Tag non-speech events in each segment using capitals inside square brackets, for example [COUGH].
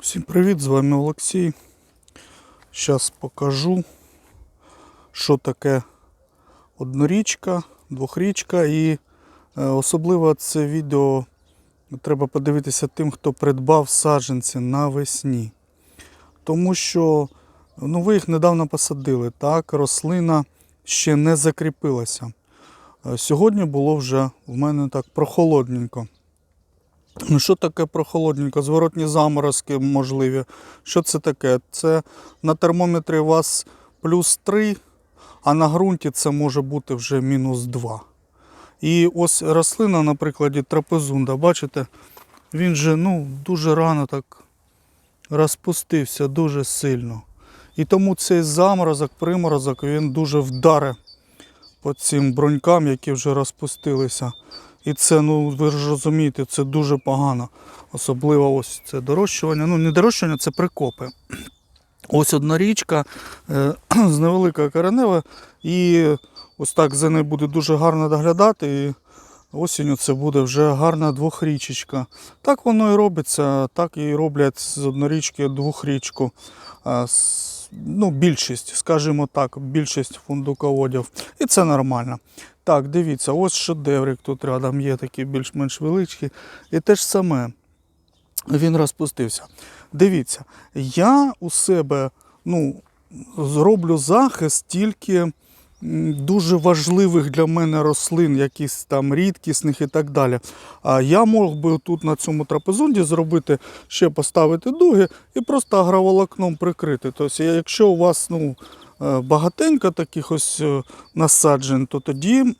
Всім привіт, з вами Олексій. Зараз покажу, що таке однорічка, двохрічка і е, особливо це відео треба подивитися тим, хто придбав саджанці навесні. Тому що ну, ви їх недавно посадили, так, рослина ще не закріпилася. Е, Сьогодні було вже в мене так прохолодненько. Ну, що таке прохолодненько? Зворотні заморозки можливі. Що це таке? Це на термометрі у вас плюс 3, а на ґрунті це може бути вже мінус 2. І ось рослина, на прикладі трапезунда, бачите, він же ну, дуже рано так розпустився, дуже сильно. І тому цей заморозок, приморозок, він дуже вдарить по цим брунькам, які вже розпустилися. І це, ну ви ж розумієте, це дуже погано. Особливо ось це дорощування. Ну, не дорощування, це прикопи. Ось одна річка е, [CLEARS THROAT] з невеликою кореневою, і ось так за нею буде дуже гарно доглядати. І осінню це буде вже гарна двохрічечка. Так воно і робиться, так і роблять з однорічки двохрічку. Ну, більшість, скажімо так, більшість фундуководів. І це нормально. Так, дивіться, ось шедеврик тут рядом є такий більш-менш величкий. І те ж саме він розпустився. Дивіться, я у себе ну, зроблю захист тільки дуже важливих для мене рослин, якісь там рідкісних і так далі. А я мог би тут на цьому трапезунді зробити ще поставити дуги і просто агроволокном прикрити. Тобто, якщо у вас ну, багатенько таких ось е, насаджень, то тоді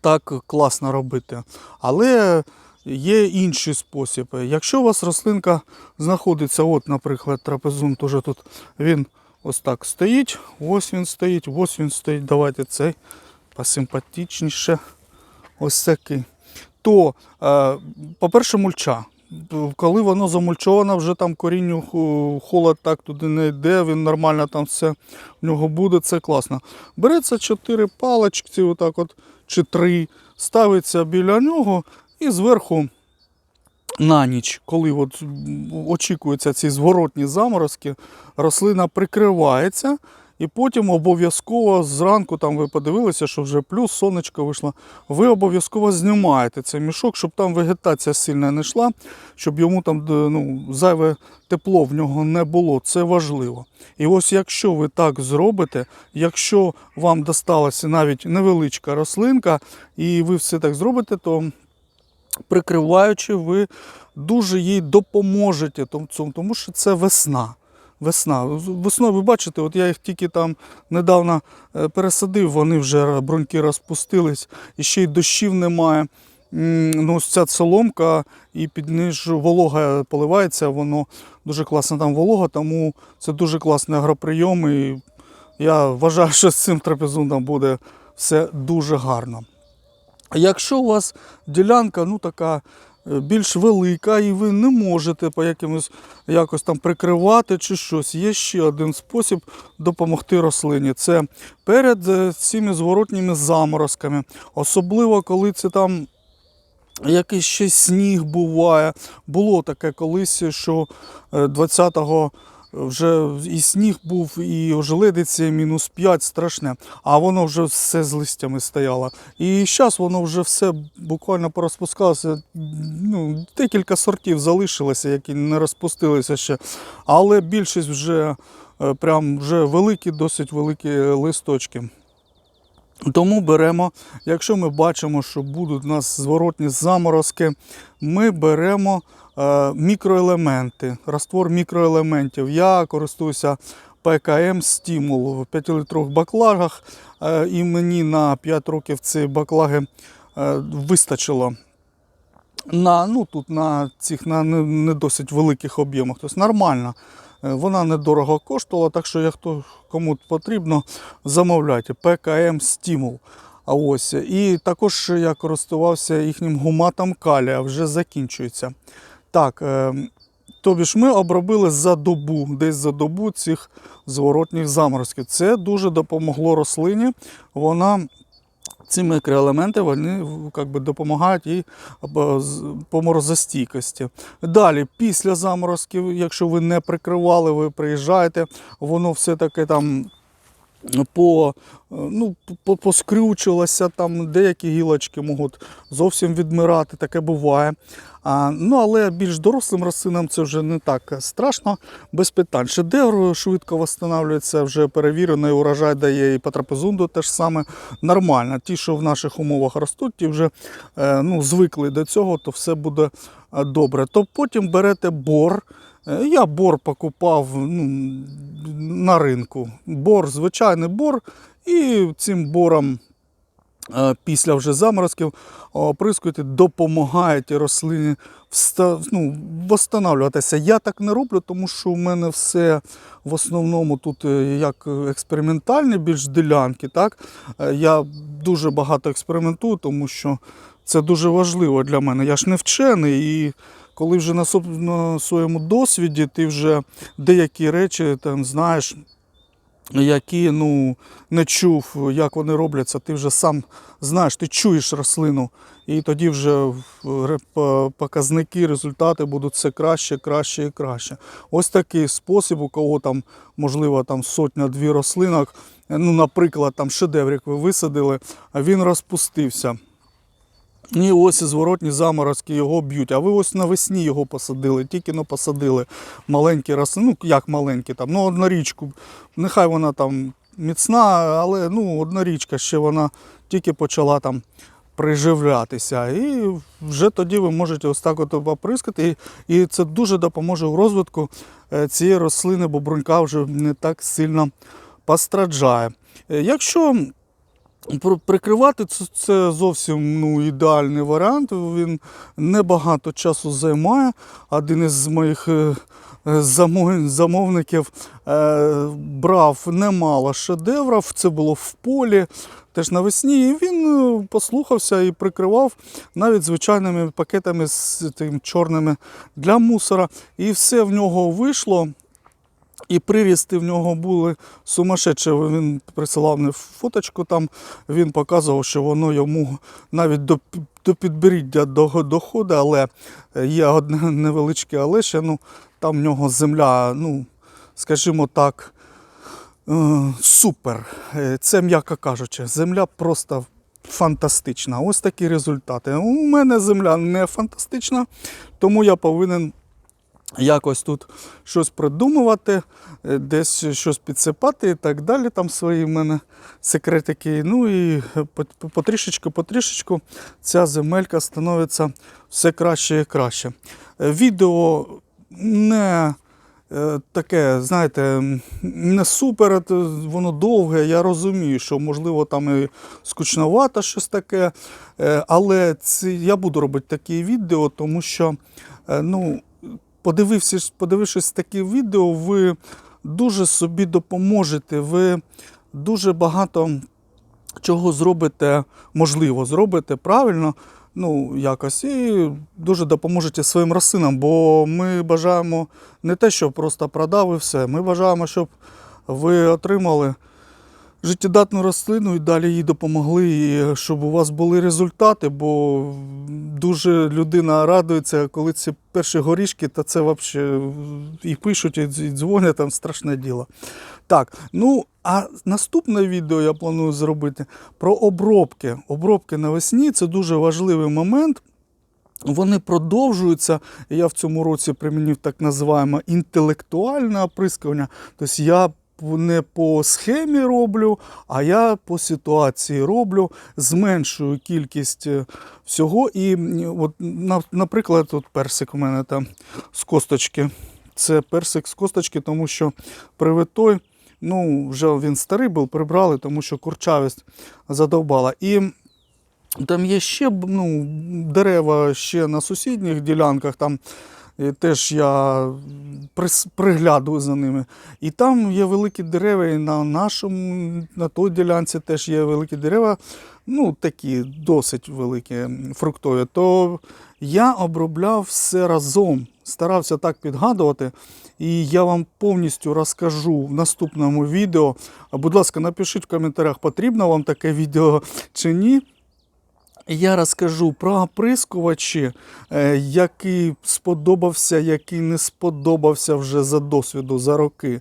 так класно робити. Але є інший спосіб. Якщо у вас рослинка знаходиться, от, наприклад, трапезун теж тут він ось так стоїть, ось він стоїть, ось він стоїть. Давайте цей посимпатичніше. Ось такий. То, е, по-перше, мульча. Коли воно замульчовано, вже там корінню холод так туди не йде, він нормально там все в нього буде, це класно. Береться чотири палички, отак от, чи три, ставиться біля нього і зверху на ніч, коли от очікуються ці зворотні заморозки, рослина прикривається. І потім обов'язково зранку, там ви подивилися, що вже плюс сонечко вийшло. Ви обов'язково знімаєте цей мішок, щоб там вегетація сильно не йшла, щоб йому там ну, зайве тепло в нього не було. Це важливо. І ось якщо ви так зробите, якщо вам досталася навіть невеличка рослинка, і ви все так зробите, то прикриваючи, ви дуже їй допоможете, тому що це весна. Весна. Весною ви бачите, от я їх тільки там недавно е, пересадив, вони вже бруньки розпустились, і ще й дощів немає. Ну, ось ця соломка і під низ волога поливається, воно дуже класно там волога, тому це дуже класний агроприйом. І я вважаю, що з цим трапезундом буде все дуже гарно. Якщо у вас ділянка ну, така більш велика, і ви не можете по якимось якось там прикривати чи щось, є ще один спосіб допомогти рослині. Це перед е, цими зворотніми заморозками. Особливо, коли це там якийсь ще сніг буває. Було таке колись, що е, 20-го вже і сніг був, і ожеледиці мінус 5 страшне, а воно вже все з листями стояло. І зараз воно вже все буквально порозпускалося. Ну, декілька сортів залишилося, які не розпустилися ще. Але більшість вже е, прям вже великі, досить великі листочки. Тому беремо, якщо ми бачимо, що будуть у нас зворотні заморозки, ми беремо мікроелементи, раствор мікроелементів. Я користуюся ПКМ стимул в 5-літрових баклагах, е, і мені на 5 років ці баклаги е, вистачило. На, ну, тут на цих на не, досить великих об'ємах. Тобто нормально. Е, Вона недорого коштувала, так що як хто кому потрібно, замовляйте. ПКМ Стимул. А ось. І також я користувався їхнім гуматом калія, вже закінчується. Так, е, тобі ж ми обробили за добу, десь за добу цих зворотніх заморозків. Це дуже допомогло рослині. Вона ці мікроелементи вони би, допомагають і або по морозостійкості. Далі, після заморозків, якщо ви не прикривали, ви приїжджаєте, воно все-таки там по, е, ну, по- поскрючилося, там деякі гілочки можуть зовсім відмирати, таке буває. А, ну, але більш дорослим рослинам це вже не так страшно, без питань. Шедевр швидко встановлюється, вже перевірено, і урожай дає і по трапезунду теж саме нормально. Ті, що в наших умовах ростуть, ті вже е, ну, звикли до цього, то все буде е, добре. То потім берете бор. Е, Я бор покупав ну, на ринку. Бор, звичайний бор, і цим бором е, після вже заморозків оприскуєте, допомагаєте рослині ну, восстанавлюватися. Я так не роблю, тому що у мене все в основному тут е, як експериментальні більш ділянки. Так? Я дуже багато експериментую, тому що це дуже важливо для мене. Я ж не вчений і коли вже на, своєму досвіді ти вже деякі речі там знаєш, які ну, не чув, як вони робляться, ти вже сам знаєш, ти чуєш рослину, і тоді вже показники, результати будуть все краще, краще і краще. Ось такий спосіб, у кого там, можливо, там сотня-дві рослинок, ну, наприклад, там шедеврик ви висадили, а він розпустився. І ось і зворотні заморозки його б'ють. А ви ось навесні його посадили, тільки но посадили маленькі рослини, ну як маленькі там, ну однорічку. Нехай вона там міцна, але ну однорічка ще вона тільки почала там приживлятися. І вже тоді ви можете ось так от оприскати. І, це дуже допоможе в розвитку е, цієї рослини, бо брунька вже не так сильно постраждає. Е, Якщо Прикривати це, це зовсім ну, ідеальний варіант. Він небагато часу займає. Один із моїх е, е, замо- замовників е, брав немало шедеврів. Це було в полі, теж навесні. І він послухався і прикривав навіть звичайними пакетами з тим чорними для мусора. І все в нього вийшло. І прирісти в нього були сумасшедші. Він присилав мені фоточку там, він показував, що воно йому навіть до, до підборіддя доходить, але є одне [LAUGHS] невеличке але ще, ну, там в нього земля, ну, скажімо так, е, супер. Е, Це м'яко кажучи, земля просто фантастична. Ось такі результати. У мене земля не фантастична, тому я повинен якось тут щось придумувати, е, десь щось підсипати і так далі. Там свої в мене секретики. Ну і потрішечку, потрішечку ця земелька становиться все краще і краще. Е, Відео не е, таке, знаєте, не супер, е, воно довге. Я розумію, що можливо там і скучновато щось таке. Е, Але ці, я буду робити такі відео, тому що е, ну, подивившись, подивившись такі відео, ви дуже собі допоможете. Ви дуже багато чого зробите, можливо, зробите правильно, ну, якось, і дуже допоможете своїм рослинам, бо ми бажаємо не те, щоб просто продав і все. Ми бажаємо, щоб ви отримали життєдатну рослину і далі їй допомогли, і щоб у вас були результати, бо дуже людина радується, коли ці перші горішки, та це взагалі і пишуть, і дзвонять, там страшне діло. Так, ну а наступне відео я планую зробити про обробки. Обробки навесні це дуже важливий момент. Вони продовжуються. Я в цьому році примінив так називаємо інтелектуальне оприскування. Тобто я не по схемі роблю, а я по ситуації роблю, зменшую кількість е, всього. І от, наприклад, от персик у мене там з косточки. Це персик з косточки, тому що привитой, ну, вже він старий був, прибрали, тому що курчавість задовбала. І там є ще ну, дерева ще на сусідніх ділянках. Там І теж я приглядую за ними. І там є великі дерева, і на нашому, на той ділянці теж є великі дерева, ну такі досить великі фруктові. То я обробляв все разом, старався так підгадувати. І я вам повністю розкажу в наступному відео. Будь ласка, напишіть в коментарях, потрібно вам таке відео чи ні. Я розкажу про оприскувачі, е, який сподобався, який не сподобався вже за досвіду, за роки.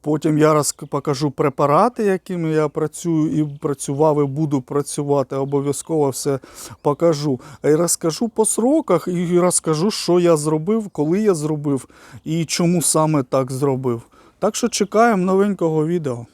Потім я покажу препарати, якими я працюю і працював, і буду працювати. Обов'язково все покажу. І розкажу по сроках, і розкажу, що я зробив, коли я зробив і чому саме так зробив. Так що чекаємо новенького відео.